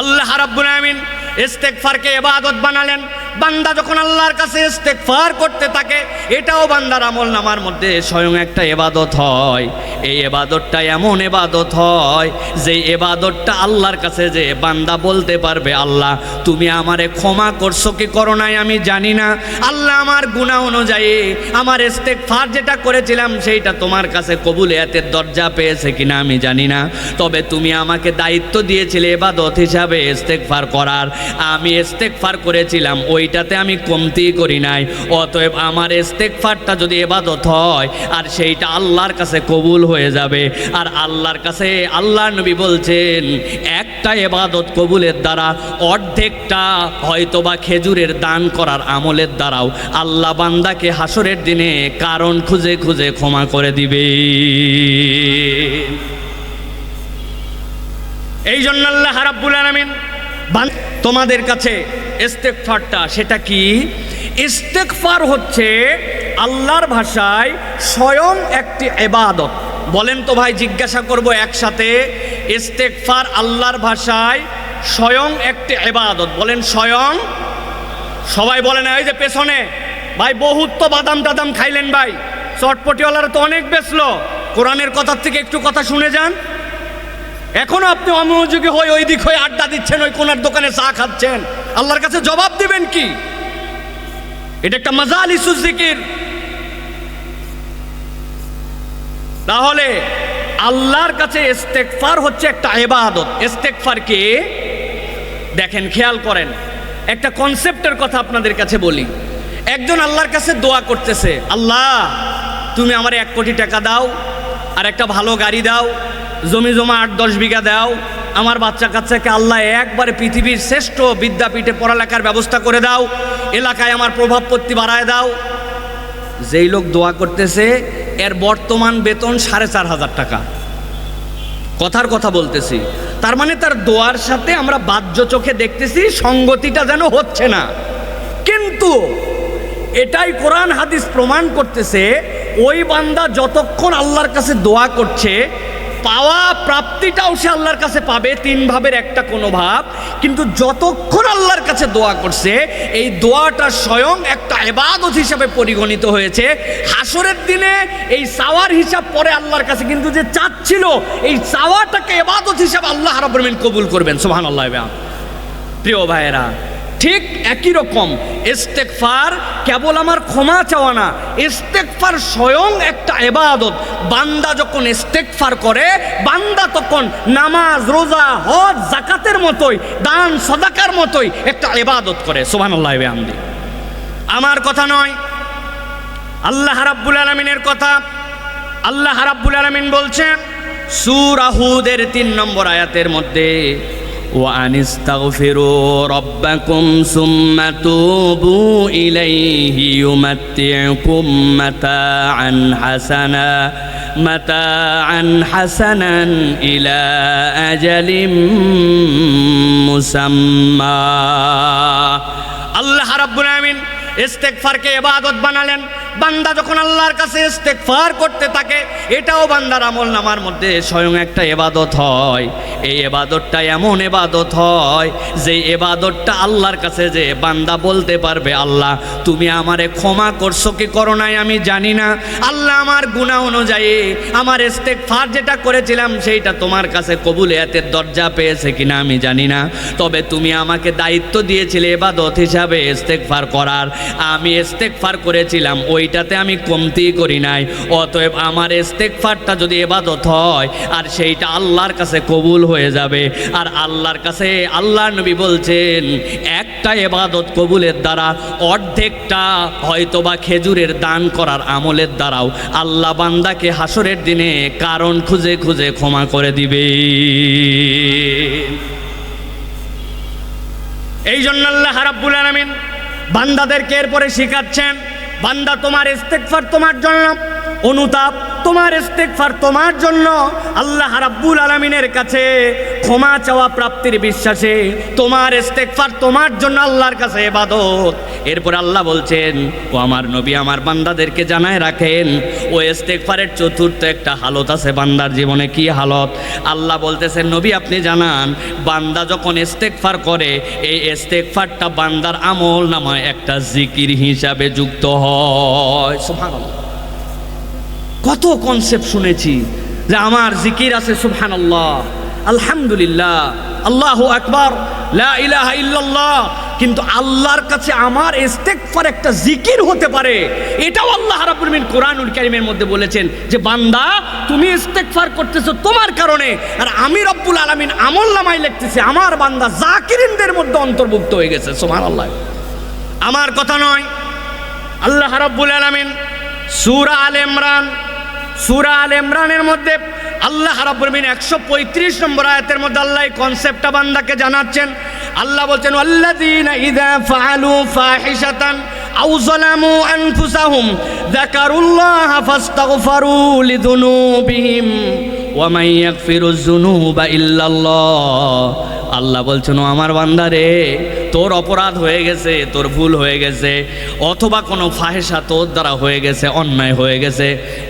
আল্লাহ রাব্বুল আমিন ইস্তেকফারকে এবাদত বানালেন। বান্দা যখন আল্লাহর কাছে ইস্তেগফার করতে থাকে, এটাও বান্দার আমল নামার মধ্যে স্বয়ং একটা এবাদত হয়। এই এবাদতটা এমন এবাদত হয়, যে এবাদতটা আল্লাহর কাছে যে বান্দা বলতে পারবে, আল্লাহ, তুমি আমারে ক্ষমা করছ কি করো নাই আমি জানি না। আল্লাহ আমার গুণা অনুযায়ী আমার ইস্তেগফার যেটা করেছিলাম, সেইটা তোমার কাছে কবুলিয়াতের দরজা পেয়েছে কিনা আমি জানি না। তবে তুমি আমাকে দায়িত্ব দিয়েছিলে এবাদত হিসাবে ইস্তেগফার করার। আমি ইস্তেগফার করেছিলাম ওইটাতে আমি কমতি করি নাই। অতএব আমার ইস্তেগফারটা যদি এবাদত হয়, আর সেইটা আল্লাহর কাছে কবুল হয়ে যাবে। আর আল্লাহর কাছে আল্লাহ নবী বলছেন, একটা এবাদত কবুলের দ্বারা অর্ধেকটা হয়তোবা খেজুরের দান করার আমলের দ্বারাও আল্লাহ বান্দাকে হাসরের দিনে কারণ খুঁজে খুঁজে ক্ষমা করে দিবে। এই জন্য আল্লাহ রাব্বুল আলামিন তোমাদের কাছে ইস্তেগফারটা, সেটা কি? ইস্তেগফার হচ্ছে আল্লাহর ভাষায় স্বয়ং একটি এবাদত বলেন তো ভাই, জিজ্ঞাসা করব একসাথে। ইস্তেগফার আল্লাহর ভাষায় স্বয়ং একটি এবাদত বলেন স্বয়ং। সবাই বলে না ওই যে পেছনে। ভাই, বহুত তো বাদাম টাদাম খাইলেন ভাই। চটপটিওয়ালারা তো অনেক বেচলো। কোরআনের কথার থেকে একটু কথা শুনে যান। এখনও আপনি অমনোযোগী হয়ে ওই দিক হয়ে আড্ডা দিচ্ছেন, ওই কোনার দোকানে চা খাচ্ছেন। আল্লাহর কাছে জবাব দিবেন কি? এটা একটা মজা আলী জিকির তাহলে আল্লাহর কাছে ইস্তেকফার হচ্ছে একটা এবাদত ইস্তেকফার কি? দেখেন, খেয়াল করেন। একটা কনসেপ্টের কথা আপনাদের কাছে বলি। একজন আল্লাহর কাছে দোয়া করতেছে, আল্লাহ, তুমি আমার এক কোটি টাকা দাও, আর একটা ভালো গাড়ি দাও জমি জমা আট, দশ বিঘা দাও। আমার বাচ্চা কাচ্চাকে আল্লাহ একবারে পৃথিবীর শ্রেষ্ঠ বিদ্যাপীঠে পড়ালেখার ব্যবস্থা করে দাও। এলাকায় আমার প্রভাবপত্তি বাড়ায় দাও। যেই লোক দোয়া করতেছে, এর বর্তমান বেতন সাড়ে চার হাজার টাকা। কথার কথা বলতেছি। তার মানে তার দোয়ার সাথে আমরা বাহ্য চোখে দেখতেছি, সঙ্গতিটা যেন হচ্ছে না। কিন্তু এটাই কোরআন হাদিস প্রমাণ করতেছে, ওই বান্দা যতক্ষণ আল্লাহর কাছে দোয়া করছে পাওয়া প্রাপ্তিটাও সে আল্লাহর কাছে পাবে, তিন ভাবের একটা কোনো ভাব। কিন্তু যতক্ষণ আল্লাহর কাছে দোয়া করছে, এই দোয়াটা স্বয়ং একটা এবাদত হিসাবে পরিগণিত হয়েছে। হাসরের দিনে এই চাওয়ার হিসাব পরে আল্লাহর কাছে, কিন্তু যে চাচ্ছিল, এই চাওয়াটাকে এবাদত হিসাবে আল্লাহ রাব্বুল কবুল করবেন। সুবহানাল্লাহ প্রিয় ভাইয়েরা ঠিক একই রকম। ইস্তেকফার কেবল আমার ক্ষমা চাওয়া না ইস্তেকফার স্বয়ং একটা এবাদত বান্দা যখন ইস্তেকফার করে, বান্দা তখন নামাজ, রোজা, হজ জাকাতের মতোই, দান, সদাকার মতোই একটা এবাদত করে। সুবহানাল্লাহ আমদি আমার কথা নয়, আল্লাহ রাব্বুল আলমিনের কথা। আল্লাহ রাব্বুল আলমিন বলছেন সুরাহুদের তিন নম্বর আয়াতের মধ্যে وأن استغفروا ربكم ثم توبوا إليه يمتعكم متاعا حسنا متاعا حسنا إلى أجل مسمى الله رب العالمين استغفار کے عبادت بنا لیں বান্দা যখন আল্লাহর কাছে ইস্তেগফার করতে থাকে, এটাও বান্দার আমল নামার মধ্যে স্বয়ং একটা এবাদত হয়। এই এবাদতটা এমন এবাদত হয়, যে এবাদতটা আল্লাহর কাছে যে বান্দা বলতে পারবে, আল্লাহ, তুমি আমারে ক্ষমা করছ কি করো নাই আমি জানি না। আল্লাহ আমার গুণা অনুযায়ী আমার ইস্তেগফার যেটা করেছিলাম, সেইটা তোমার কাছে কবুলিয়াতের দরজা পেয়েছে কিনা আমি জানি না। তবে তুমি আমাকে দায়িত্ব দিয়েছিলে এবাদত হিসাবে ইস্তেগফার করার। আমি ইস্তেগফার করেছিলাম ওইটাতে আমি কমতি করি নাই। অতএব আমার ইস্তেগফারটা যদি এবাদত হয়, আর সেইটা আল্লাহর কাছে কবুল হয়ে যাবে। আর আল্লাহর কাছে আল্লাহ নবী বলছেন, একটা এবাদত কবুলের দ্বারা অর্ধেকটা হয়তোবা খেজুরের দান করার আমলের দ্বারাও আল্লাহ বান্দাকে হাসরের দিনে কারণ খুঁজে খুঁজে ক্ষমা করে দিবে। এই জন্য আল্লাহ রাব্বুল আলামিন বান্দাদেরকে এরপরে শিখাচ্ছেন বান্দা তোমার ইস্তেকফার তোমার জন্য অনুতাপ তোমার ইস্তেকফার তোমার জন্য আল্লাহ রাব্বুল আলামিনের কাছে ক্ষমা চাওয়া প্রাপ্তির বিশ্বাসে তোমার ইস্তেকফার তোমার জন্য আল্লাহর কাছে এবাদত এরপর আল্লাহ বলছেন, ও আমার নবী, আমার বান্দাদেরকে জানায় রাখেন, ও ইস্তেকফারের চতুর্থ একটা হালত আছে বান্দার জীবনে কি হালত? আল্লাহ বলতেছেন, নবী, আপনি জানান, বান্দা যখন ইস্তেকফার করে, এই ইস্তেকফারটা বান্দার আমল নামায় একটা জিকির হিসাবে যুক্ত হয়। সুবহানাল্লাহ। কত কনসেপ্ট শুনেছি যে আমার জিকির আছে, সুবহানাল্লাহ, আলহামদুলিল্লাহ, আল্লাহ আকবার ইল্লাল্লাহ, কিন্তু আল্লাহর কাছে আমার ইস্তেগফার একটা জিকির হতে পারে। এটাও আল্লাহ রাব্বুল আলামিন কোরআনুল কারীমের মধ্যে বলেছেন যে, বান্দা, তুমি ইস্তেগফার করতেছো তোমার কারণে, আর আমি রব্বুল আলামিন আমল নামায় লিখতেছি, আমার বান্দা জাকিরিনদের মধ্যে অন্তর্ভুক্ত হয়ে গেছে, সুবহানাল্লাহ। আমার কথা নয়, আল্লাহ রাব্বুল আলামিন সূরা আল ইমরান সূরা আল ইমরানের মধ্যে আল্লাহ রাব্বুল আলামিন 135 নম্বর আয়াতের মধ্যে আল্লাহ এই কনসেপ্টটা বান্দাকে জানাচ্ছেন। আল্লাহ বলছেন, আল্লাযীনা ইযা ফাআলু ফাহিশাতান আও যালামু আনফুসাহুম, যাকারুল্লাহা ফাস্তাগফারু লিযুনুবিহিম, ওয়া মান ইয়াগফিরুয যুনুবা ইল্লাল্লাহ। আল্লাহ বলছেন আমার বান্দারে তোর অপরাধ হয়ে গেছে, তোর ভুল হয়ে গেছে, অথবা কোনো ফাহেসা তোর দ্বারা হয়ে গেছে, অন্যায় হয়ে গেছে।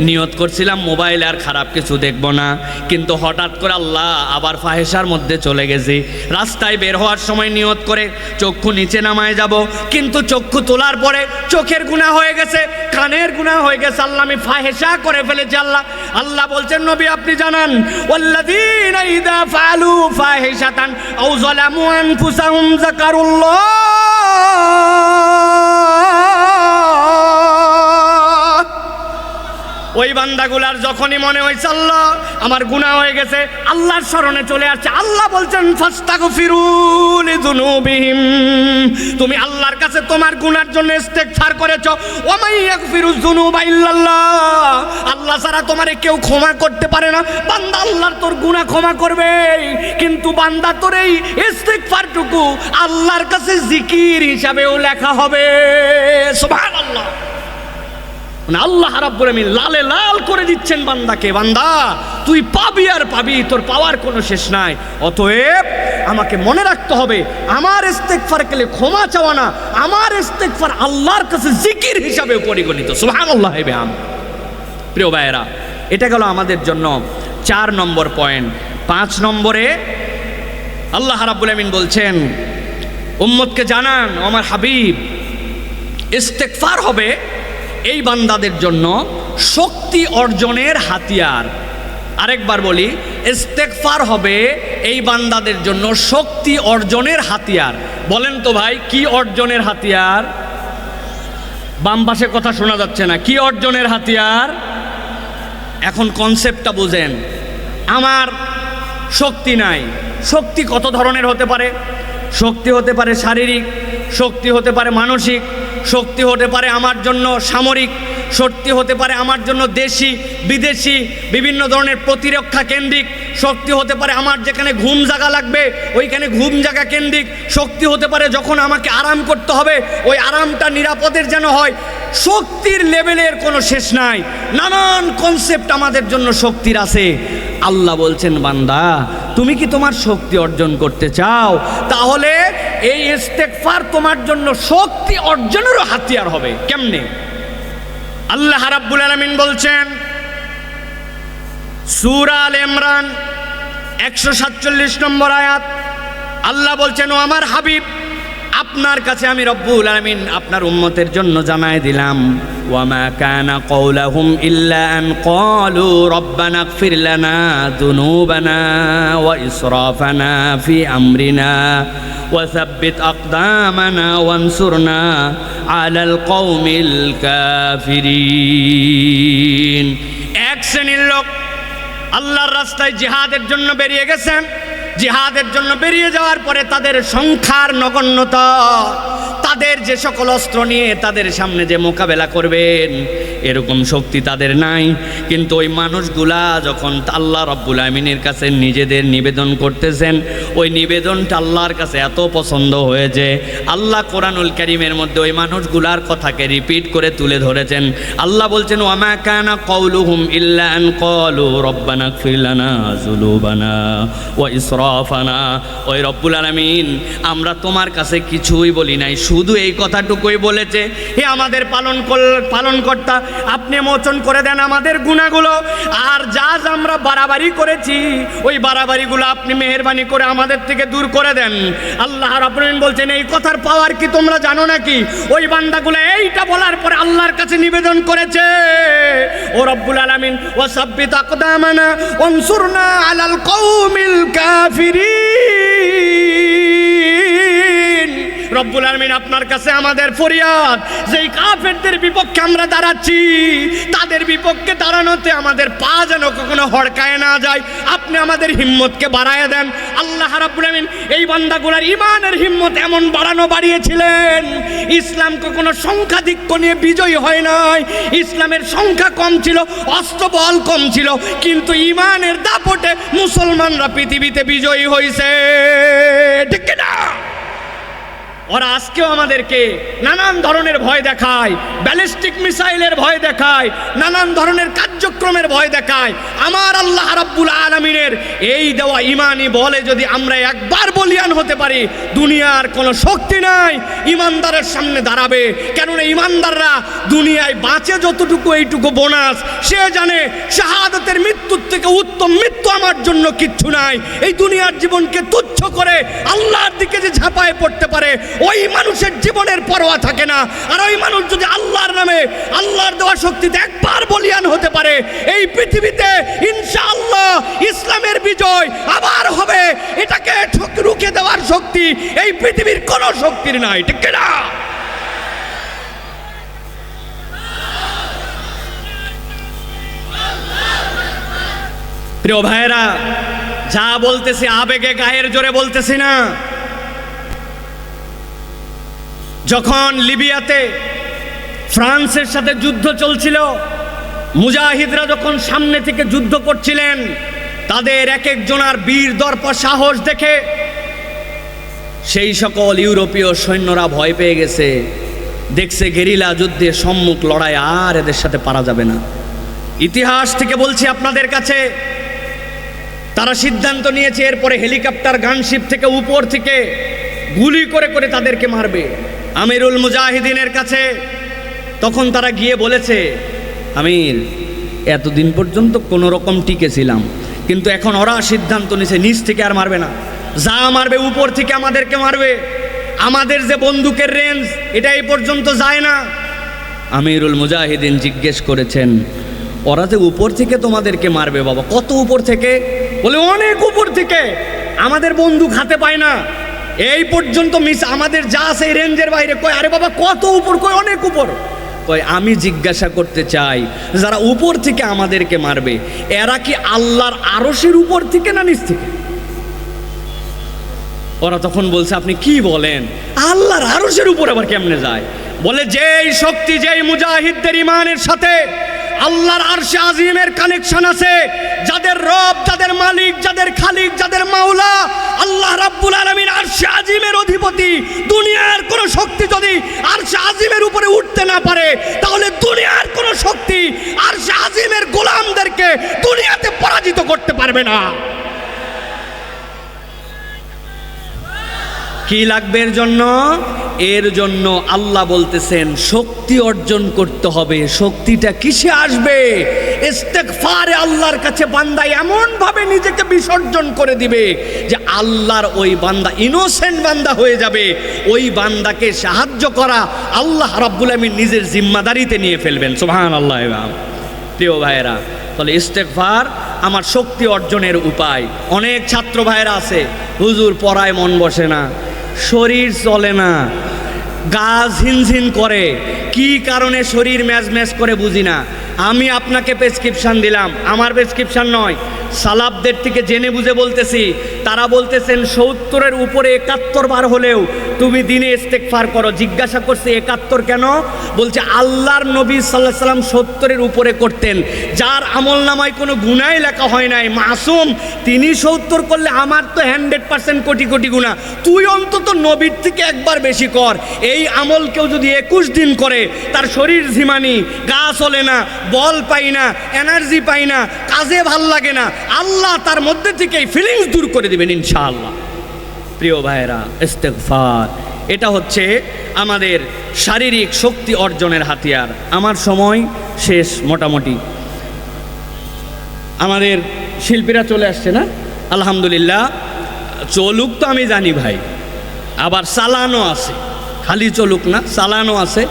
নিয়ত করছিলাম মোবাইল আর খারাপ কিছু দেখব না, কিন্তু হঠাৎ করে আল্লাহ আবার ফাহেসার মধ্যে চলে গেছি। রাস্তায় বের হওয়ার সময় নিয়ত করে চক্ষু নিচে নামায় যাব, কিন্তু চক্ষু তোলার পরে চোখের গুণা হয়ে গেছে, কানের গুণা হয়ে গেছে, আল্লাহ আমি ফাহেসা করে ফেলেছি, আল্লাহ আল্লাহ বলছেন, নবী আপনি জানান ফাআলু ফাহিশাতান আও যালামু আনফুসাহুম যাকারুল্লাহ ওই বান্দাগুলার যখনই মনে হয়েছে, আল্লাহ, আমার গুনাহ হয়ে গেছে, আল্লাহর স্মরণে চলে আসছে। আল্লাহ বলছেন ফাস্তাগফিরুল যুনুবিহিম তুমি আল্লাহর কাছে তোমার গুনার জন্য ইস্তেগফার করেছ। ওমাই ইয়াগফিরুজ যুনুবা ইল্লাল্লাহ। আল্লাহ ছাড়া তোমারে কেউ ক্ষমা করতে পারে না। বান্দা আল্লাহর তোর গুনাহ ক্ষমা করবে, কিন্তু বান্দা তোর এই ইস্তেগফারটুকু আল্লাহর কাছে জিকির হিসাবেও লেখা হবে। সুবহানাল্লাহ মানে আল্লাহ রাব্বুল আমিন লালে লাল করে দিচ্ছেন বান্দাকে, বান্দা, তুই পাবি আর পাবি, তোর পাওয়ার কোনো শেষ নাই। অতএব আমাকে মনে রাখতে হবে, আমার ইস্তেগফার কেলে ক্ষমা চাওয়া না, আমার ইস্তেগফার আল্লাহর কাছে জিকির হিসাবে পরিগণিত। সুবহানাল্লাহ আম প্রিয় ভাইয়েরা, এটা গেল আমাদের জন্য চার নম্বর পয়েন্ট। পাঁচ নম্বরে আল্লাহ রাব্বুল আমিন বলছেন, উম্মতকে জানান আমার হাবিব, ইস্তেগফার হবে এই বান্দাদের জন্য শক্তি অর্জনের হাতিয়ার। আরেকবার বলি ইস্তেকফার হবে এই বান্দাদের জন্য শক্তি অর্জনের হাতিয়ার। বলেন তো ভাই, কি অর্জনের হাতিয়ার? বাম পাশে কথা শোনা যাচ্ছে না, কি অর্জনের হাতিয়ার? এখন কনসেপ্টটা বুঝেন। আমার শক্তি নাই। শক্তি কত ধরনের হতে পারে? শক্তি হতে পারে শারীরিক, শক্তি হতে পারে মানসিক শক্তি হতে পারে আমার জন্য সামরিক শক্তি হতে পারে আমার জন্য দেশি, বিদেশি, বিভিন্ন ধরনের প্রতিরক্ষা কেন্দ্রিক শক্তি হতে পারে আমার যেখানে ঘুম জাগা লাগবে, ওইখানে ঘুম জাগা কেন্দ্রিক শক্তি হতে পারে যখন আমাকে আরাম করতে হবে, ওই আরামটা নিরাপদের যেন হয়। শক্তির লেভেলের কোনো শেষ নাই। নানান কনসেপ্ট আমাদের জন্য শক্তির আছে। আল্লাহ বলছেন, বান্দা, তুমি কি তোমার শক্তি অর্জন করতে চাও? তাহলে এই ইস্তেকফার তোমার জন্য শক্তি অর্জনেরও হাতিয়ার হবে। কেমনে? আল্লাহ রাব্বুল আলামিন বলছেন, সূরা আল ইমরান, একশো সাতচল্লিশ নম্বর আয়াত। আল্লাহ বলছেন, ও আমার হাবিব আপনার কাছে আমি রব্বুল আলামিন আপনার উম্মতের জন্য জানায় দিলাম ওয়ামা কানা কওলাহুম ইল্লা আন ক্বালু রব্বানা ইগফির লানা যুনুবানা ওয়া ইসরাফানা ফি আমরিনা وثبت أقدامنا وانصرنا على القوم الكافرين এক শ্রেণীর লোক আল্লাহর রাস্তায় জিহাদের জন্য বেরিয়ে গেছেন জিহাদের জন্য বেরিয়ে যাওয়ার পরে তাদের সংখ্যার নগণ্যতা তাদের যে সকল অস্ত্র নিয়ে তাদের সামনে যে মোকাবেলা করবেন, এরকম শক্তি তাদের নাই। কিন্তু ওই মানুষগুলা যখন আল্লাহ রব্বুল আমিনের কাছে নিজেদের নিবেদন করতেছেন, ওই নিবেদনটা আল্লাহর কাছে এত পছন্দ হয়েছে। আল্লাহ কোরআনুল করিমের মধ্যে ওই মানুষগুলার কথাকে রিপিট করে তুলে ধরেছেন। আল্লাহ বলছেন, ওয়ামা কানা কওলুহুম ইল্লা আন ক্বালু রব্বানা ইগফির লানা যুনুবানা ওয়া ইসরাফানা। ওই রব্বুল আলামিন, আমরা তোমার কাছে কিছুই বলি নাই শুধু এই কথাটুকুই বলেছে। হে আমাদের পালন কর- পালনকর্তা, আপনি মোচন করে দেন আমাদের গুণাগুলো। আর যা আমরা বাড়াবাড়ি করেছি, ওই বাড়াবাড়িগুলো আপনি মেহেরবানি করে আমাদের থেকে দূর করে দেন। আল্লাহ রাব্বুল বলছেন, এই কথার পাওয়ার কি তোমরা জানো নাকি? ওই বান্দাগুলো এইটা বলার পরে আল্লাহর কাছে নিবেদন করেছে। ও রব্বুল আলামিন ও সাব্বিত আকদামানা অনসুরনা আলাল কৌমিল কাফিরিন। রব্বুল আলমিন আপনার কাছে আমাদের ফরিয়াদ, যেই কাফেরদের বিপক্ষে আমরা দাঁড়াচ্ছি, তাদের বিপক্ষে দাঁড়ানোতে আমাদের পা যেন কখনো হড়কায় না যায়। আপনি আমাদের হিম্মতকে বাড়ায় দেন। আল্লাহ রাব্বুল আমিন এই বান্দাগুলার ইমানের হিম্মত এমন বাড়ানো বাড়িয়েছিলেন। ইসলাম কখনো সংখ্যাধিক্য নিয়ে বিজয়ী হয় নাই। ইসলামের সংখ্যা কম ছিল অস্ত্রবল কম ছিল, কিন্তু ইমানের দাপটে মুসলমানরা পৃথিবীতে বিজয়ী হয়েছে ঠিক না ওরা আজকেও আমাদেরকে নানান ধরনের ভয় দেখায়, ব্যালিস্টিক মিসাইলের ভয় দেখায়, নানান ধরনের কার্যক্রমের ভয় দেখায়। আমার আল্লাহ রাব্বুল আলমিনের এই দেওয়া ইমানই বলে, যদি আমরা একবার বলিয়ান হতে পারি, দুনিয়ার কোনো শক্তি নাই, ইমানদারের সামনে দাঁড়াবে। কেননা ইমানদাররা দুনিয়ায় বাঁচে যতটুকু এইটুকু বোনাস, সে জানে শাহাদতের মৃত্যুর থেকে উত্তম মৃত্যু আমার জন্য কিচ্ছু নাই। এই দুনিয়ার জীবনকে তুচ্ছ করে আল্লাহর দিকে যে ঝাঁপায় পড়তে পারে ওই মানুষের জীবনের পরোয়া থাকে না। আর ওই মানুষ যদি আল্লাহর নামে, আল্লাহর দেওয়া শক্তিতে একবার বলিয়ান হতে পারে, এই পৃথিবীতে ইনশাআল্লাহ ইসলামের বিজয় আবার হবে। এটাকে রুখে দেওয়ার শক্তি এই পৃথিবীর কোনো শক্তির নাই, ঠিক না প্রিয় ভাইয়েরা, যা বলতেছি আবেগে গায়ের জোরে বলতেছি না। যখন লিবিয়াতে ফ্রান্সের সাথে যুদ্ধ চলছিল, মুজাহিদরা যখন সামনে থেকে যুদ্ধ করছিলেন, তাদের এক একজনার বীর দর্প সাহস দেখে সেই সকল ইউরোপীয় সৈন্যরা ভয় পেয়ে গেছে। দেখছে গেরিলা যুদ্ধে সম্মুখ লড়াই আর এদের সাথে পারা যাবে না। ইতিহাস থেকে বলছি আপনাদের কাছে, তারা সিদ্ধান্ত নিয়েছে এরপরে হেলিকপ্টার গানশিপ থেকে উপর থেকে গুলি করে করে তাদেরকে মারবে। আমিরুল মুজাহিদিনের কাছে তখন তারা গিয়ে বলেছে, আমির, এতদিন পর্যন্ত কোনো রকম টিকেছিলাম, কিন্তু এখন ওরা সিদ্ধান্ত নিছে নিচ থেকে আর মারবে না। যা মারবে উপর থেকে আমাদেরকে মারবে। আমাদের যে বন্দুকের রেঞ্জ এটা এই পর্যন্ত যায় না। আমিরুল মুজাহিদিন জিজ্ঞেস করেছেন, ওরা যে উপর থেকে তোমাদেরকে মারবে বাবা, কত উপর থেকে? বলে, অনেক উপর থেকে। আমাদের বন্দুক হাতে পায় না। এই পর্যন্ত মিস, আমাদের যা এই রেঞ্জের বাইরে, কয়, আরে বাবা, কত উপর, কয়, অনেক উপর। কয়, আমি জিজ্ঞাসা করতে চাই, যারা উপর থেকে আমাদেরকে মারবে, এরা কি আল্লাহর আরশের উপর থেকে না নিচ থেকে? ওরা তখন বলছে, আপনি কি বলেন? আল্লাহর আরশের উপর আবার কেমনে যায়? বলে, যেই শক্তি, যেই মুজাহিদদের ইমানের সাথে আল্লাহর আরশে আজিমের কানেকশন আছে। যাদের রব, যাদের মালিক, যাদের খালিক, যাদের মাওলা, আল্লাহ রাব্বুল আলামিন আরশে আজিমের অধিপতি। দুনিয়ার কোনো শক্তি যদি আরশে আজিমের উপরে উঠতে না পারে, তাহলে দুনিয়ার কোন শক্তি আরশে আজিমের গোলামদেরকে দুনিয়াতে পরাজিত করতে পারবে না। কি লাগবে এর জন্য? এর জন্য আল্লাহ বলতেছেন, শক্তি অর্জন করতে হবে। শক্তিটা কিসে আসবে? ইস্তেগফারে আল্লাহর কাছে বান্দা এমন ভাবে নিজেকে বিসর্জন করে দিবে যে আল্লাহর ওই বান্দা ইনোসেন্ট বান্দা হয়ে যাবে। ওই বান্দাকে সাহায্য করা আল্লাহ রাব্বুল আমিন নিজের জিম্মাদারিতে নিয়ে ফেলবেন। সুবহান আল্লাহ প্রিয় ভাইয়েরা, তাহলে ইস্তেকভার আমার শক্তি অর্জনের উপায়। অনেক ছাত্র ভাইয়েরা আছে, হুজুর পড়ায় মন বসে না। শরীর চলে না। গা ঝিনঝিন করে। কি কারণে শরীর ম্যাজ ম্যাজ করে বুঝি না? আমি আপনাকে প্রেসক্রিপশন দিলাম। আমার প্রেসক্রিপশন নয়। সালাবদের থেকে জেনে বুঝে বলতেছি। তারা বলতেছেন, সত্তরের উপরে একাত্তর বার হলেও তুমি দিনে ইস্তেকফার করো। জিজ্ঞাসা করছে, একাত্তর কেন? বলছে, আল্লাহর নবী সাল্লাহ সাল্লাম সত্তরের উপরে করতেন। যার আমল নামায় কোনো গুনাই লেখা হয় নাই। মাসুম, তিনি সত্তর করলে আমার তো হান্ড্রেড পার্সেন্ট কোটি কোটি গুণা তুই অন্তত নবীর থেকে একবার বেশি কর। এই আমল কেউ যদি একুশ দিন করে, তার শরীর ঝিমানি, গা চলে না বল পাই না এনার্জি পাই না, কাজে ভালো লাগে না, আল্লাহ তার মধ্যে থেকে এই ফিলিংস দূর করে দেবেন ইনশাআল্লাহ। প্রিয় ভাইয়েরা, ইস্তেগফার, এটা হচ্ছে আমাদের শারীরিক শক্তি অর্জনের হাতিয়ার। আমার সময় শেষ মোটামুটি। আমাদের শিল্পীরা চলে আসছে না? আলহামদুলিল্লাহ। চলুক তো আমি জানি ভাই। আবার চালানো আছে। খালি চলুক না চালানো আছে।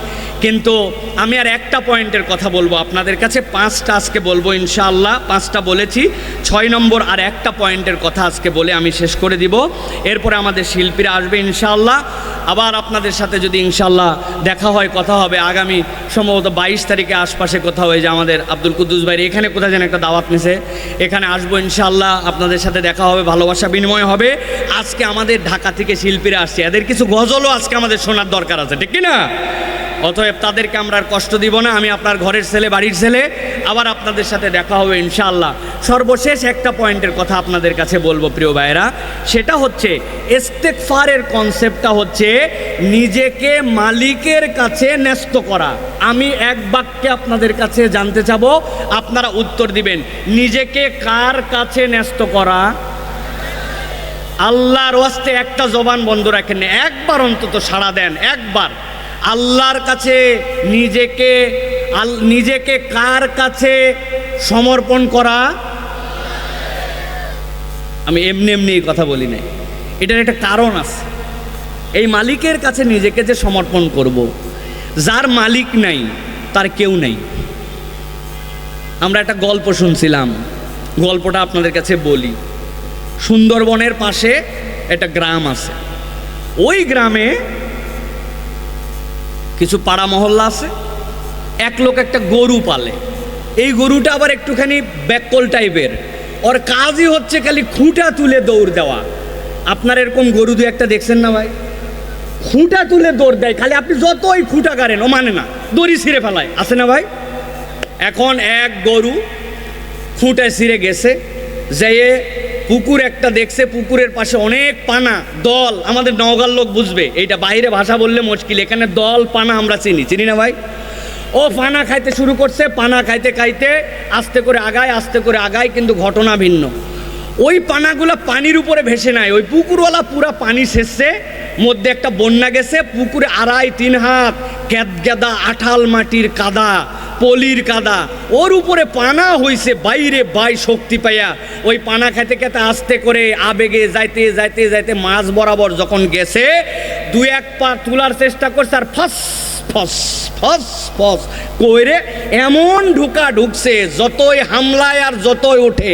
কিন্তু আমি আর একটা পয়েন্টের কথা বলব আপনাদের কাছে। পাঁচটা আজকে বলব ইনশাআল্লাহ, পাঁচটা বলেছি। ছয় নম্বর আর একটা পয়েন্টের কথা আজকে বলে আমি শেষ করে দিব। এরপরে আমাদের শিল্পীরা আসবে ইনশাআল্লাহ। আবার আপনাদের সাথে যদি ইনশাআল্লাহ দেখা হয়, কথা হবে, আগামী সম্ভবত বাইশ তারিখে আশপাশে কোথাও ওই যে আমাদের আব্দুল কুদ্দুস ভাই এখানে কোথায় যেন একটা দাওয়াত নিছে। এখানে আসব ইনশাআল্লাহ, আপনাদের সাথে দেখা হবে, ভালোবাসা বিনিময় হবে। আজকে আমাদের ঢাকা থেকে শিল্পীরা আসছে। এদের কিছু গজলও আজকে আমাদের শোনার দরকার আছে, ঠিক কি না? অতএব তাদেরকে আমরা আর কষ্ট দিব না। আমি আপনার ঘরের ছেলে, বাড়ির ছেলে, আবার আপনাদের সাথে দেখা হবে ইনশাআল্লাহ। সর্বশেষ একটা পয়েন্টের কথা আপনাদের কাছে বলব, প্রিয় ভাইয়েরা। সেটা হচ্ছে, ইস্তেকফারের কনসেপ্টটা হচ্ছে, নিজেকে মালিকের কাছে ন্যস্ত করা। আমি এক বাক্যে আপনাদের কাছে জানতে চাবো, আপনারা উত্তর দিবেন, নিজেকে কার কাছে ন্যস্ত করা? আল্লাহর ওয়াস্তে একটা জবান বন্ধ রাখেন। একবার অন্তত সাড়া দেন, একবার। আল্লাহর কাছে নিজেকে নিজেকে কার কাছে সমর্পণ করা? আমি এমনি এমনি এই কথা বলি নাই। এটার একটা কারণ আছে। এই মালিকের কাছে নিজেকে যে সমর্পণ করব। যার মালিক নাই, তার কেউ নেই। আমরা একটা গল্প শুনছিলাম। গল্পটা আপনাদের কাছে বলি। সুন্দরবনের পাশে একটা গ্রাম আছে। ওই গ্রামে কিছু পাড়া মহল্লা আছে, এক লোক একটা গরু পালে। এই গরুটা আবার একটুখানি ব্যাকল টাইপের। ওর কাজই হচ্ছে খালি খুঁটা তুলে দৌড় দেওয়া। আপনার এরকম গরু দু একটা দেখছেন না ভাই? খুঁটা তুলে দৌড় দেয়, খালি আপনি যতই খুঁটা গাড়েন, ও মানে না, দড়ি ছিঁড়ে ফেলায়। আছে না ভাই? এখন এক গরু খুঁটে ছিঁড়ে গেছে, যেয়ে পুকুর একটা দেখছে, পুকুরের পাশে অনেক পানা, দল। আমাদের নওগাঁর লোক বুঝবে, এইটা বাইরে ভাষা বললে মুশকিল, এখানে দল, পানা আমরা চিনি। চিনি না ভাই? ও পানা খাইতে শুরু করছে, পানা খাইতে খাইতে আস্তে করে আগায়, আস্তে করে আগায়, কিন্তু ঘটনা ভিন্ন। ওই পানাগুলো পানির উপরে ভেসে নাই, ওই পুকুরওয়ালা পুরা পানি শেষছে মধ্যে একটা বন্যা গেছে, পুকুরে আড়াই তিন হাত গ্যাদা আঠাল মাটির কাদা। পলির কাদা। ওর উপরে পানা হইছে, বাইরে বাই শক্তি পাইয়া। ওই পানা খেতে খেতে আস্তে করে আবেগে যাইতে যাইতে যাইতে মাছ বরাবর যখন গেছে দু এক পা তোলার চেষ্টা করছে আর ফাস, ফস ফস ফস কইরে এমন ঢুকা ঢুকছে, যতই হামলায় আর যতই ওঠে,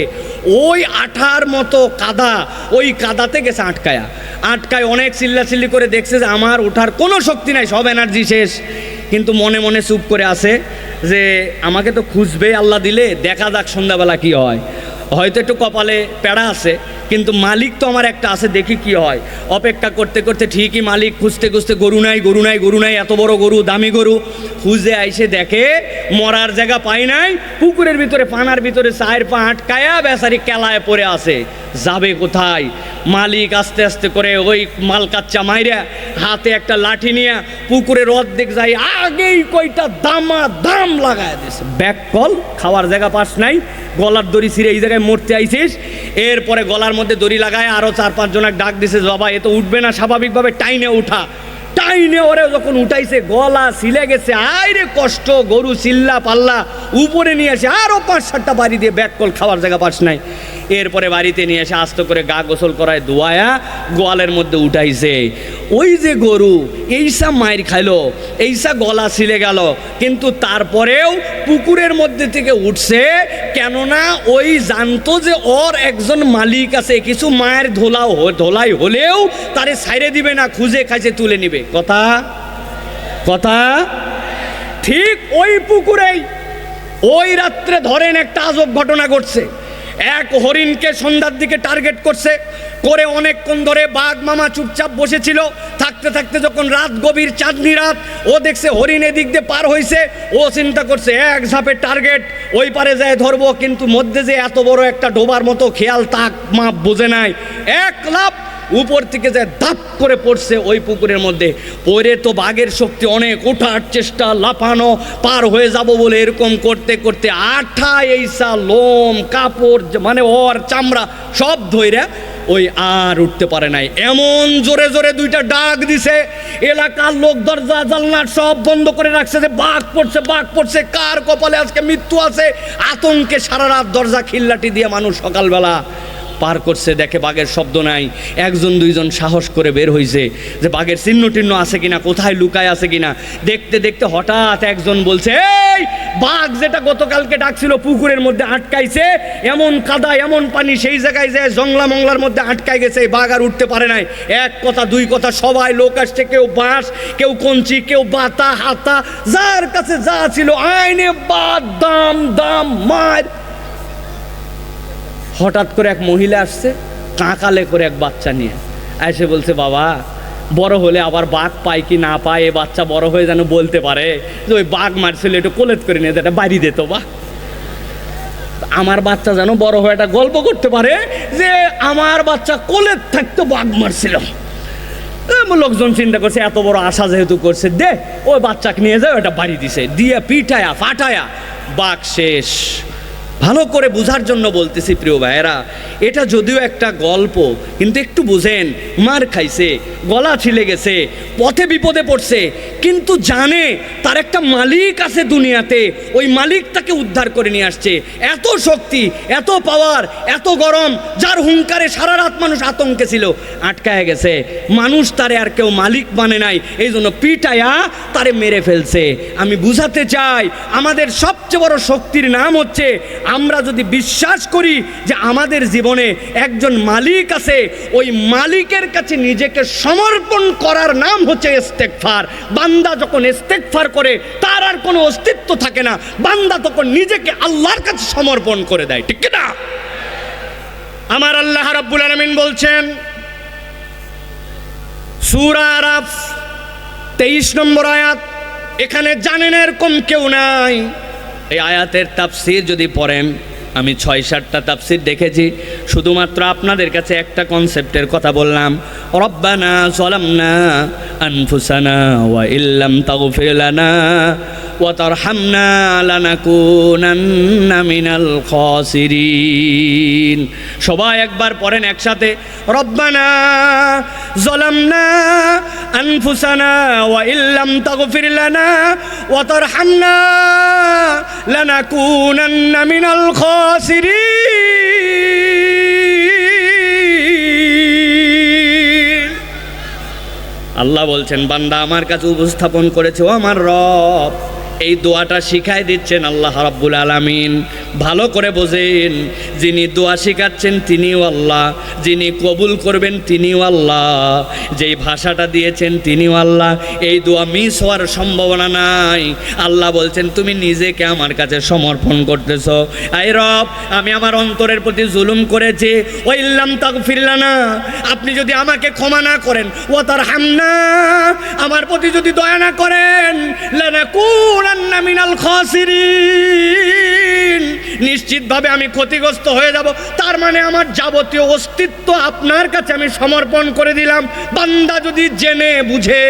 ওই আঠার মতো কাদা, ওই কাদাতে গেছে আটকায়া। আটকায় অনেক চিল্লাচিল্লি করে দেখছে যে আমার ওঠার কোনো শক্তি নাই, সব এনার্জি শেষ। কিন্তু মনে মনে চুপ করে আছে। যে আমাকে তো খুঁজবে আল্লাহ দিলে দেখা যাক সন্ধ্যাবেলা কি হয়। হয়তো একটু কপালে প্যাড়া আছে, কিন্তু মালিক তো আমার একটা আছে, দেখি কি হয়। অপেক্ষা করতে করতে ঠিকই মালিক খুঁজতে খুঁজতে গরু নাই গরু নাই গরু নাই, এত বড় গরু, দামি গরু, খুঁজে আইসে দেখে মরার জায়গা পাই নাই, পুকুরের ভিতরে, পানার ভিতরে চায়ের পা আটকায়া বেচারি কেলায় পড়ে আছে। যাবে কোথায়? মালিক আস্তে আস্তে করে ওই মাল কাচ্চা মাইরা হাতে একটা লাঠি নিয়ে পুকুরের অর্ধেক যাই আগেই কয়টা দামা দাম লাগায় দিয়েছে ব্যাক কল, খাওয়ার জায়গা পাস নাই, গলার দড়ি ছিঁড়ে এই জায়গায় মরতে আইছিস এরপরে গলার মধ্যে দড়ি লাগায় আরও চার পাঁচ জনের ডাক দিছে, বাবা, এ তো উঠবে না, স্বাভাবিকভাবে টাইনে উঠা। টাইনে ওরে যখন উঠাইছে, গলা সিলে গেছে। আইরে কষ্ট, গরু চিল্লা পাল্লা, উপরে নিয়ে আসে আরও পাঁচ সাতটা বাড়ি দিয়ে ব্যাক কল খাওয়ার জায়গা পাস নাই। এরপরে বাড়িতে নিয়ে এসে আস্তে করে গা গোসল করায় দোয়ায়া গোয়ালের মধ্যে উঠাইছে। ওই যে গরু, এইসা মায়ের খাইলো, এইসা গলা ছিলে গেল, কিন্তু তারপরেও পুকুরের মধ্যে থেকে উঠছে, কেননা ওই জানতো যে ওর একজন মালিক আছে, কিছু মায়ের ধোলা ধোলাই হলেও তারে ছাইরে দিবে না, খুঁজে খাইছে, তুলে নিবে। কথা? কথা? ঠিক ওই পুকুরেই, ওই রাত্রে ধরেন একটা আজব ঘটনা ঘটছে। এক হরিণকে সন্ধ্যার দিকে টার্গেট করছে। করে অনেকক্ষণ ধরে বাঘ মামা চুপচাপ বসেছিল। থাকতে থাকতে যখন রাত গভীর চাঁদনি রাত, ও দেখছে হরিণ এদিক দিয়ে পার হয়েছে ও চিন্তা করছে, এক ঝাপের টার্গেট ওই পারে যায় ধরবো। কিন্তু মধ্যে যে এত বড় একটা ডোবার মতো খেয়াল তাক মাপ বোঝে নাই। এক লাভ উপর থেকে যে দাপ করে পড়ছে ওই পুকুরের মধ্যে পরে তো বাঘের শক্তি অনেক ওঠার চেষ্টা, লাফানো, পার হয়ে যাব বলে এরকম করতে করতে আঠা এইসা লোম, কাপড় মানে ওর চামড়া সব ধইরা ওই আর উঠতে পারে নাই। এমন জোরে জোরে দুইটা ডাক দিছে, এলাকার লোক দরজা জানলা সব বন্ধ করে রাখছে যে বাঘ পড়ছে বাঘ পড়ছে, কার কপালে আজকে মৃত্যু আছে? আতঙ্কে সারা রাত দরজা খিল্লাটি দিয়ে মানুষ সকালবেলা পার করছে, দেখে বাঘের শব্দ নাই। একজন, দুইজন সাহস করে বের হইছে যে বাঘের চিহ্ন টিহ্ন আছে কিনা, কোথায় লুকায় আছে কিনা। দেখতে দেখতে হঠাৎ একজন বলছে, এই, বাঘ যেটা গতকালকে ডাকছিল পুকুরের মধ্যে আটকাইছে, এমন কাদা, এমন পানি, সেই জায়গায় যে জংলা মংলার মধ্যে আটকাই গেছে বাঘ আর উঠতে পারে নাই। এক কথা, দুই কথা, সবাই লোক আসছে, কেউ বাঁশ, কেউ কঞ্চি, কেউ বাতা, হাতা, যার কাছে যা ছিল, আইনে বাদ, দাম দাম, মার হঠাৎ করে এক মহিলা আসছে, কাঁকালে করে এক বাচ্চা নিয়ে। এসে বলছে, বাবা, বড় হলে আবার বাঘ পায় কি না পায় এ বাচ্চা বড় হয়ে যেন বলতে পারে। যে ওই বাঘ মারছিল, একটু কোলেত করে নিয়ে যেটা বাড়ি দিত বা আমার বাচ্চা যেন বড় হয়ে একটা গল্প করতে পারে, যে আমার বাচ্চা কোলেত থাকতো, বাঘ মারছিল। লোকজন চিন্তা করছে, এত বড় আশা যেহেতু করছে, দে, ওই বাচ্চাকে নিয়ে যাও এটা বাড়ি দিছে। দিয়ে পিঠায়া ফাটায়া, বাঘ শেষ। ভালো করে বোঝার জন্য বলতেছি, প্রিয় ভাইয়েরা, এটা যদিও একটা গল্প, কিন্তু একটু বুঝেন, মার খাইছে, গলা ছিলে গেছে, পথে বিপদে পড়ছে, কিন্তু জানে তার একটা মালিক আছে দুনিয়াতে, ওই মালিক তাকে উদ্ধার করে নিয়ে আসছে। এত শক্তি, এত পাওয়ার এত গরম, যার হুঙ্কারে সারা রাত মানুষ আতঙ্কে ছিল, আটকায় গেছে। মানুষ তারে আর কেউ মালিক মানে নাই এই জন্য পিটায়া তারে মেরে ফেলছে। আমি বুঝাতে চাই, আমাদের সবচেয়ে বড় শক্তির নাম হচ্ছে আমরা যদি বিশ্বাস করি যে আমাদের জীবনে একজন মালিক আছে, ওই মালিকের কাছে নিজেকে সমর্পণ করার নাম হচ্ছে ইস্তেকফার বান্দা যখন ইস্তেকফার করে, তার আর কোনো অস্তিত্ব থাকে না। বান্দা তখন নিজেকে আল্লাহর কাছে সমর্পণ করে দেয়। ঠিক না? আমার আল্লাহ রাব্বুল আলামিন বলছেন, সূরা আরাফ, তেইশ নম্বর আয়াত, এখানে জানেন এরকম কেউ নাই। এই আয়াতের তাফসির যদি পড়েন আমি ছয় সাতটা তাফসির দেখেছি, শুধুমাত্র আপনাদের কাছে একটা কনসেপ্টের কথা বললাম। রব্বানা জলামনা আনফুসানা ওয়া ইল্লাম তাগফির লানা ওয়া তারহামনা লানাকুনান্না মিনাল খাসিরিন। সবাই একবার পড়েন একসাথে, রব্বানা জলামনা আনফুসানা ওয়া ইল্লাম তাগফির লানা ওয়া তারহামনা লানাকুনান্না মিনাল খাসিরিন আল্লাহ বলছেন, বান্দা আমার কাছে উপস্থাপন করেছে, ও আমার রব। এই দোয়াটা শিখাই দিচ্ছেন আল্লাহ রাব্বুল আলামিন। ভালো করে বোঝেন, যিনি দোয়া শিখাচ্ছেন তিনিও আল্লাহ, যিনি কবুল করবেন তিনিও আল্লাহ, যেই ভাষাটা দিয়েছেন তিনিও আল্লাহ, এই দোয়া মিস হওয়ার সম্ভাবনা নাই। আল্লাহ বলছেন, তুমি নিজেকে আমার কাছে সমর্পণ করতেছ। আই রব, আমি আমার অন্তরের প্রতি জুলুম করেছি। ও ইল্লাম তাক ফিরলানা আপনি যদি আমাকে ক্ষমা না করেন ও তার হামনা আমার প্রতি যদি দয়া না করেন, লানাকুনান্না মিনাল খাসিরিন। নিশ্চিতভাবে আমি ক্ষতিগ্রস্ত হয়ে যাব। তার মানে আমার যাবতীয় অস্তিত্ব আপনার কাছে আমি সমর্পণ করে দিলাম। বান্দা যদি জেনে বুঝে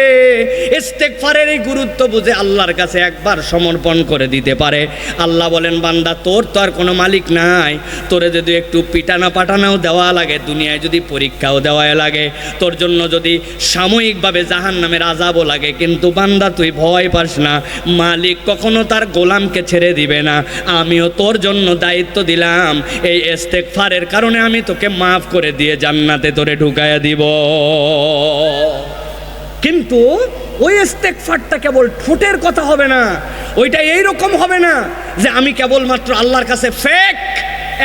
ইস্তেকফারের এই গুরুত্ব বুঝে আল্লাহর কাছে একবার সমর্পণ করে দিতে পারে। আল্লাহ বলেন, বান্দা, তোর তো আর কোনো মালিক নাই। তোরে যদি একটু পিটানা পাটানাও দেওয়া লাগে, দুনিয়ায় যদি পরীক্ষাও দেওয়া লাগে, তোর জন্য যদি সাময়িকভাবে জাহান নামের আজাবও লাগে, কিন্তু বান্দা, তুই ভয় পাস না। মালিক কখনো তার গোলামকে ছেড়ে দিবে না। আমিও তোর জন্য দায়িত্ব দিলাম। এই ইস্তেকফারের কারণে আমি তোকে মাফ করে দিয়ে জান্নাতে তোরে ঢুকাইয়া দিব। কিন্তু ওই ইস্তেকফারটা কেবল ঠোঁটের কথা হবে না, ওইটা এই রকম হবে না যে আমি কেবলমাত্র আল্লাহর কাছে ফেক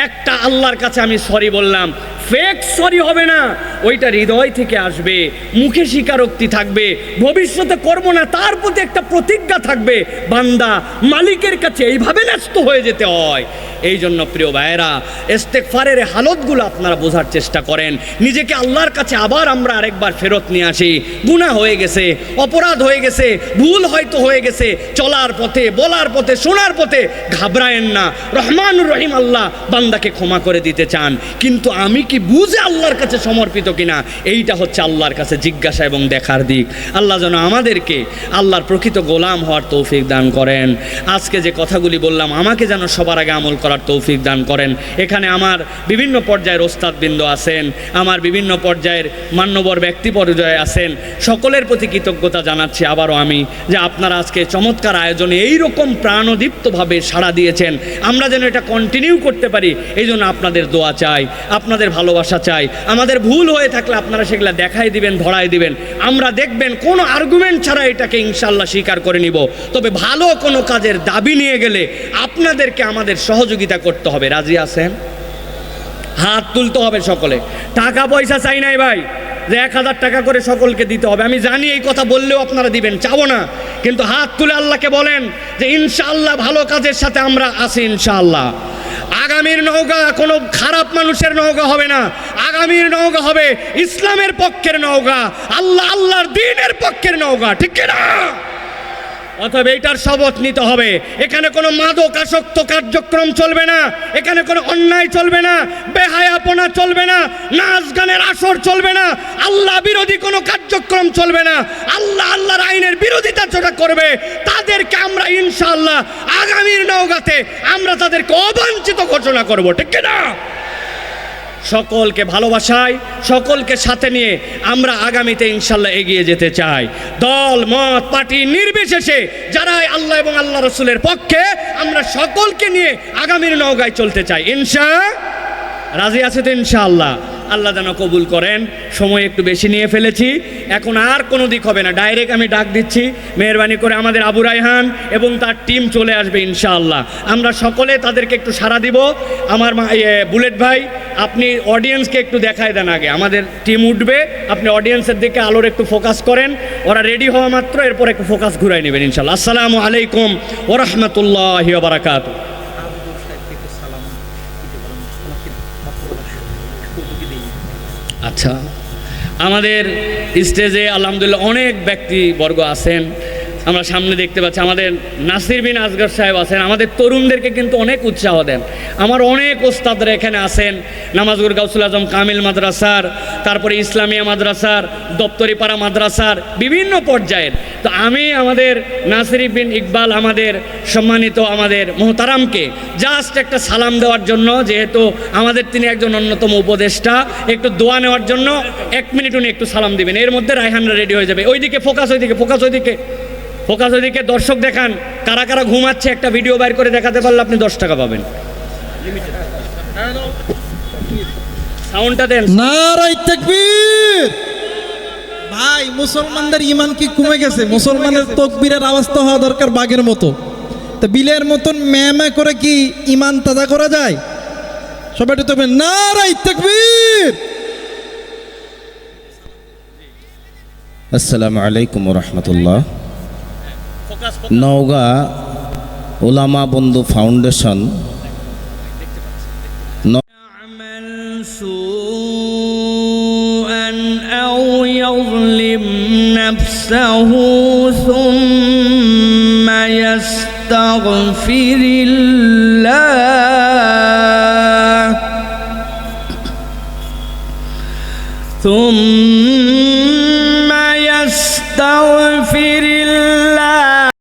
একটা আল্লাহর কাছে আমি সরি বললাম। ফেক সরি হবে না ওইটা হৃদয় থেকে আসবে, মুখে স্বীকারোক্তি থাকবে, ভবিষ্যতে করব না, তার প্রতি একটা প্রতিজ্ঞা থাকবে, বান্দা মালিকের কাছে এইভাবে ন্যস্ত হয়ে যেতে হয়। এই জন্য প্রিয় ভাইয়েরা ইস্তেকফারের হালতগুলো আপনারা বোঝার চেষ্টা করেন। নিজেকে আল্লাহর কাছে আবার আমরা আরেকবার ফেরত নিয়ে আসি। গুনাহ হয়ে গেছে, অপরাধ হয়ে গেছে, ভুল হয়তো হয়ে গেছে, চলার পথে, বলার পথে, শোনার পথে ঘাবড়ায়েন না। রহমানুর রহিম আল্লাহ বান্দাকে ক্ষমা করে দিতে চান। কিন্তু আমি কি বুঝে আল্লাহর কাছে সমর্পিত কিনা, এইটা হচ্ছে আল্লাহর কাছে জিজ্ঞাসা এবং দেখার দিক। আল্লাহ যেন আমাদেরকে আল্লাহর প্রকৃত গোলাম হওয়ার তৌফিক দান করেন। আজকে যে কথাগুলি বললাম, আমাকে যেন সবার আগে আমল করার তৌফিক দান করেন। এখানে আমার বিভিন্ন পর্যায়ের ওস্তাদবৃন্দ আছেন, আমার বিভিন্ন পর্যায়ের মান্যবর ব্যক্তি পর্যায়ে আছেন। সকলের প্রতি কৃতজ্ঞতা জানাচ্ছি আবারও আমি যে আপনারা আজকে চমৎকার আয়োজনে এই রকম প্রাণদীপ্তভাবে সাড়া দিয়েছেন। আমরা যেন এটা কন্টিনিউ করতে পারি এই জন্য আপনাদের দোয়া চাই, আপনাদের ভালোবাসা চাই। আমাদের ভুল হয়ে থাকলে আপনারা সেগুলো দেখাই দিবেন, ধরাই দিবেন। আমরা দেখবেন কোনো আর্গুমেন্ট ছাড়া এটাকে ইনশাল্লাহ স্বীকার করে নিব। তবে ভালো কোনো কাজের দাবি নিয়ে গেলে আপনাদেরকে আমাদের সহযোগিতা করতে হবে। রাজি আছেন? হাত তুলতে হবে সকলে। টাকা পয়সা চাই নাই ভাই। যে এক হাজার টাকা করে সকলকে দিতে হবে। আমি জানি এই কথা বললেও আপনারা দিবেন, চাবো না। কিন্তু হাত তুলে আল্লাহকে বলেন যে ইনশাআল্লাহ ভালো কাজের সাথে আমরা আছি ইনশাআল্লাহ। আগামীর নৌকা কোনো খারাপ মানুষের নৌকা হবে না। আগামীর নৌকা হবে ইসলামের পক্ষের নৌকা। আল্লাহ আল্লাহর দিনের পক্ষের নৌকা, ঠিক না অথবা এইটার শপথ নিতে হবে। এখানে কোনো মাদক আসক্ত কার্যক্রম চলবে না। এখানে কোনো অন্যায় চলবে না। বেহায়াপনা চলবে না। নাচ গানের আসর চলবে না। আল্লাহ বিরোধী কোনো কার্যক্রম চলবে না। আল্লাহ আল্লাহর আইনের বিরোধিতা যেটা করবে তাদেরকে আমরা ইনশাআল্লাহ আগামীর নৌকাতে আমরা তাদেরকে অবাঞ্ছিত ঘোষণা করব, ঠিক না সকলকে ভালোবাসায়, সকলকে সাথে নিয়ে আমরা আগামীতে ইনশাল্লাহ এগিয়ে যেতে চাই। দল, মত, পার্টি নির্বিশেষে যারাই আল্লাহ এবং আল্লাহ রসুলের পক্ষে, আমরা সকলকে নিয়ে আগামীর নৌকায় চলতে চাই। ইনশা রাজি আছে তো ইনশাআল্লাহ? আল্লাহ যেন কবুল করেন। সময় একটু বেশি নিয়ে ফেলেছি। এখন আর কোনো দিক হবে না। ডাইরেক্ট আমি ডাক দিচ্ছি। মেহরবানি করে আমাদের আবু রায়হান এবং তার টিম চলে আসবে ইনশাআল্লাহ। আমরা সকলে তাদেরকে একটু সাড়া দিব। আমার বুলেট ভাই, আপনি অডিয়েন্সকে একটু দেখায় দেন আগে। আমাদের টিম উঠবে। আপনি অডিয়েন্সের দিকে আলোর একটু ফোকাস করেন। ওরা রেডি হওয়া মাত্র, এরপর একটু ফোকাস ঘুরাই নেবেন ইনশাল্লাহ আসসালামু আলাইকুম ওরহমতুল্লাহ বারাকাত আচ্ছা। আমাদের স্টেজে আলহামদুলিল্লাহ অনেক ব্যক্তিবর্গ আছেন। আমরা সামনে দেখতে পাচ্ছি, আমাদের নাসির বিন আসগর সাহেব আছেন, আমাদের তরুণদেরকে কিন্তু অনেক উৎসাহ দেন। আমার অনেক ওস্তাদরা এখানে আছেন, নামাজগুর গাউসুল আজম, কামিল মাদ্রাসার, তারপরে ইসলামিয়া মাদ্রাসার, দপ্তরিপাড়া মাদ্রাসার, বিভিন্ন পর্যায়ের। তো আমি আমাদের নাসির বিন ইকবাল, আমাদের সম্মানিত আমাদের মোহতারামকে জাস্ট একটা সালাম দেওয়ার জন্য, যেহেতু আমাদের তিনি একজন অন্যতম উপদেষ্টা, একটু দোয়া নেওয়ার জন্য এক মিনিট উনি একটু সালাম দিবেন। এর মধ্যে রায়হানরা রেডি হয়ে যাবে। ওইদিকে ফোকাস ওইদিকে ফোকাস ওইদিকে। ফোকাস ওইদিকে দর্শক দেখান কারা কারা ঘুমাচ্ছে একটা ভিডিও বাইর করে দেখাতে পারলে আপনি দশ টাকা পাবেন। সাউন্ডটা দেন। নারাই তাকবীর! ভাই মুসলমানদের ইমান কি কমে গেছে? মুসলমানের তকবীরের আওয়াজ তো হওয়া দরকার বাঘের মতো। তা বিলের মতন ম্যামে করে কি ইমান তাজা করা যায়? সবাই তবে নারাই তাকবীর! আসসালামু আলাইকুম রহমতুল্লাহ। নওগাঁ ওলামা বন্ধু ফাউন্ডেশন يعمل سوءا أو يظلم نفسه ثم يستغفر الله